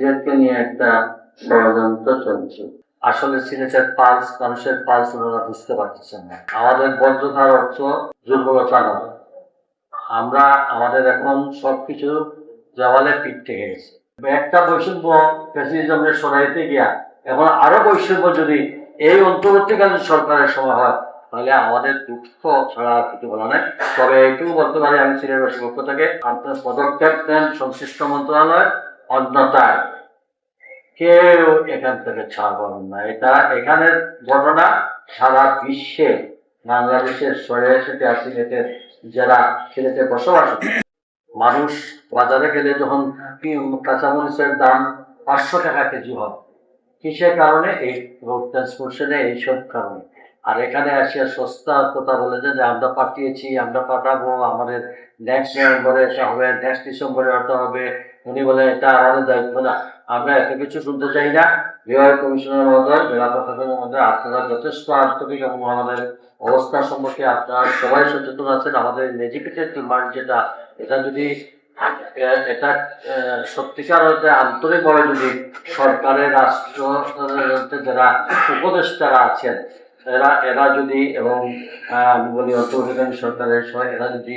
সিলেটকে নিয়ে একটা ষড়যন্ত্র চলছে। আসলে সিলেটের পালস, মানুষের পালস ওনারা বুঝতে পারতেছেন না। আমাদের বজ্রধার অর্থ দুর্বলতা নয় আমরা, আমাদের এখন সবকিছু দেওয়ালে পিঠ থেকে গেছে। একটা বৈষম্য ফ্যাসিলিজমের সরাইতে গিয়া এখন আরও বৈষম্য যদি এই অন্তর্বর্তীকালীন সরকারের সময় হয়, তাহলে আমাদের দুঃখ ছাড়া কিছু বলা নাই। তবে এইটুকু বলতে পারি, আমি সিলেটের পক্ষ থেকে আপনার পদক্ষেপ নেন সংশ্লিষ্ট মন্ত্রণালয়। অন্যতায় কেউ এখান থেকে ছাড় পাবেন না এটা এখানের ঘটনা সারা বিশ্বে বাংলাদেশের শহরে সেটে সিলেটের যারা সিলেটে বসবাস। মানুষ বাজারে গেলে যখন কাঁচামরিচের দাম পাঁচশো টাকা কেজি হয়, কিসের কারণে এই রোড ট্রান্সপোর্টেশনে এইসব কারণে আর এখানে আসিয়া সস্তা কথা বলে যে, আমরা পাঠিয়েছি, আমরা পাঠাবো, আমাদের নেক্সট নভেম্বরে এটা হবে নেক্সট ডিসেম্বরে ওটা হবে। উনি বলে, এটা আমাদের দায়িত্ব। না আমরা এত কিছু শুনতে চাই না। বিভাগ কমিশনের মধ্যে জেলা প্রশাসনের মধ্যে আপনারা যথেষ্ট আন্তরিক এবং আমাদের অবস্থা সম্পর্কে আপনারা সবাই সচেতন আছেন। আমাদের নেজিকেটেড ডিমান্ড যেটা, এটা যদি, এটা সত্যিকার হতে আন্তরিকভাবে যদি সরকারের রাষ্ট্র যারা উপদেষ্টারা আছেন এরা এরা যদি, এবং আমি বলি অন্তর্বর্তীকালীন সরকারের সহ এরা যদি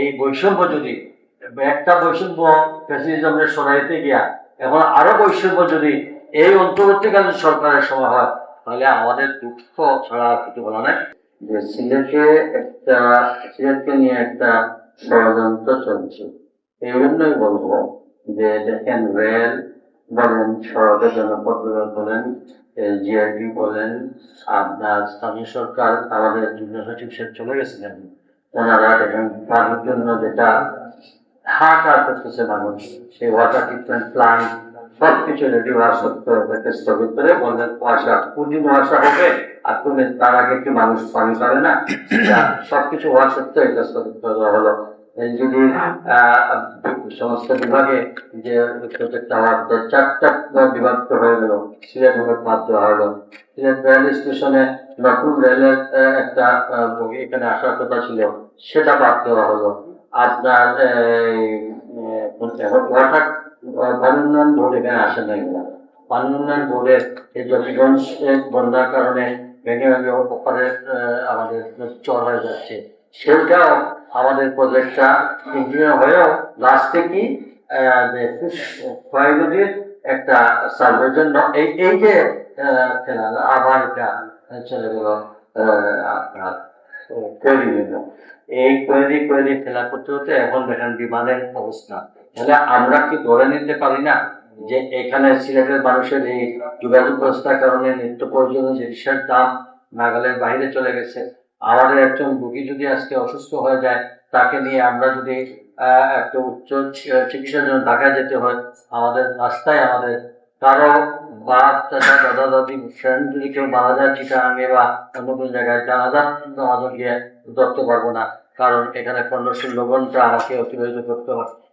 এই বৈষম্য যদি, একটা বৈষম্য ফ্যাসিলিজমের সরাইতে গিয়া এখন আরও বৈষম্য যদি এই অন্তর্বর্তীকালীন সরকারের সময় হয়, তাহলে আমাদের দুঃখ ছাড়া কিছু বলা নাই। যে সিলেটে একটা, সিলেটকে নিয়ে একটা ষড়যন্ত্র চলছে। এই জন্যই বলব যে দেখেন রেল বলেন, সড়কের জন্য পদ্মা বলেন জিআরপি বলেন আপনার স্থানীয় সরকার আমাদের যুগ্ম সচিব সাহেব চলে গেছিলেন, ওনারা দেখেন তার জন্য যেটা হাহাকার করতেছে মানুষ, সেই ওয়াটার ট্রিটমেন্ট প্লান্ট সব কিছু রেডি হওয়া সত্ত্বেও স্থগিত করে বললেন, কুয়াশা কোনদিন কুয়াশা হবে, আর কোন তার আগে কি মানুষ পানি পাবে না? এটা সবকিছু হওয়া সত্ত্বেও এটা স্থগিত করে হলো। এই যদি সমস্ত বিভাগে যে প্রত্যেকটা আমার চারটা গেল সিলেট দেওয়া হলো সিলেট রেল স্টেশনে নতুন রেলের একটা এখানে আসার কথা ছিল, সেটা বাদ দেওয়া হলো। আপনার উন্নয়ন বোর্ড এখানে আসে না এগুলো পানি বোর্ডের এই জটিগঞ্জ বন্যার কারণে ভেঙে ভেঙে ওপারে আমাদের চর হয়ে যাচ্ছে। সেটাও আমাদের প্রজেক্টটা ইঞ্জিনিয়ার হয়েও লাস্টে কি নদীর একটা সার্ভের জন্য। এই এই যে আবার এটা তৈরি হলো। এই তৈরি তৈরি ফেলা করতে হতে এখন দেখেন বিমানের অবস্থা। তাহলে আমরা কি ধরে নিতে পারি না যে এখানে সিলেটের মানুষের এই যোগাযোগ ব্যবস্থার কারণে নিত্য প্রয়োজনীয় জিনিসের দাম নাগালের বাইরে চলে গেছে? আমাদের একজন রুগী যদি আজকে অসুস্থ হয়ে যায়, তাকে নিয়ে আমরা যদি একটা উচ্চ চিকিৎসার জন্য ঢাকায় যেতে হয়। আমাদের রাস্তায় আমাদের কারও বাপ চাচা, দাদা, দাদি ফ্রেন্ড যদি কেউ মারা যায় চিটাঙ্গে বা অন্য কোনো জায়গায় জানাজা আমাদের গিয়ে ধরতে পারব না। কারণ এখানে পনেরো ষোলো আমাকে অতিবাহিত করতে হয়।